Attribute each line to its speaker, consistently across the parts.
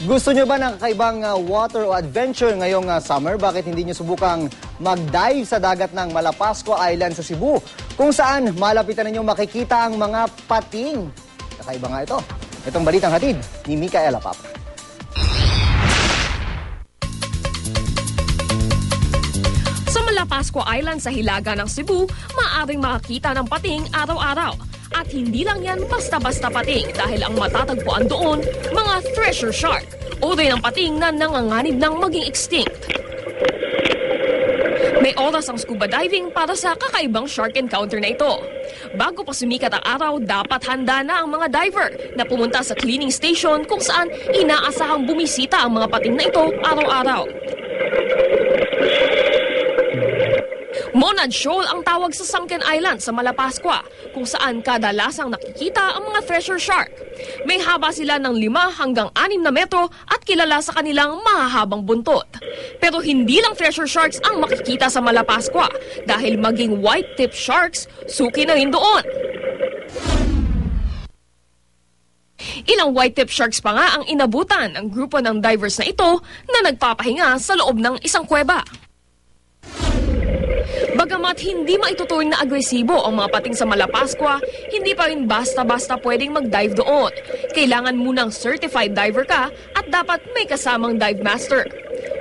Speaker 1: Gusto nyo ba ng kakaibang uh, water o adventure ngayong uh, summer? Bakit hindi nyo subukang mag-dive sa dagat ng Malapascua Island sa Cebu? Kung saan malapitan ninyo makikita ang mga pating. Kakaiba nga ito. Itong balitang hatid ni Mikaela Papa.
Speaker 2: Sa Malapascua Island sa hilaga ng Cebu, maaaring makakita ng pating araw-araw. At hindi lang yan basta-basta pating dahil ang matatagpuan doon, mga treasure shark, uri ng pating na nanganganib ng maging extinct. May oras ang scuba diving para sa kakaibang shark encounter na ito. Bago pa sumikat ang araw, dapat handa na ang mga diver na pumunta sa cleaning station kung saan inaasahang bumisita ang mga pating na ito araw-araw. Monad Shoal ang tawag sa Sunken Island sa Malapascua, kung saan kadalasang nakikita ang mga treasure shark. May haba sila ng 5 hanggang 6 na metro at kilala sa kanilang mahahabang buntot. Pero hindi lang treasure sharks ang makikita sa Malapascua dahil maging white-tip sharks suki na rin doon. Ilang white-tip sharks pa nga ang inabutan ng grupo ng divers na ito na nagpapahinga sa loob ng isang kuweba. Bagamat hindi maituturing na agresibo ang mga pating sa Malapascua, hindi pa rin basta-basta pwedeng mag-dive doon. Kailangan munang certified diver ka at dapat may kasamang dive master.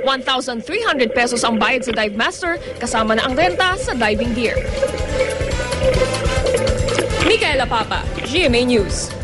Speaker 2: 1,300 pesos ang bayad sa dive master kasama na ang renta sa diving gear. Micaela Papa, GMA News.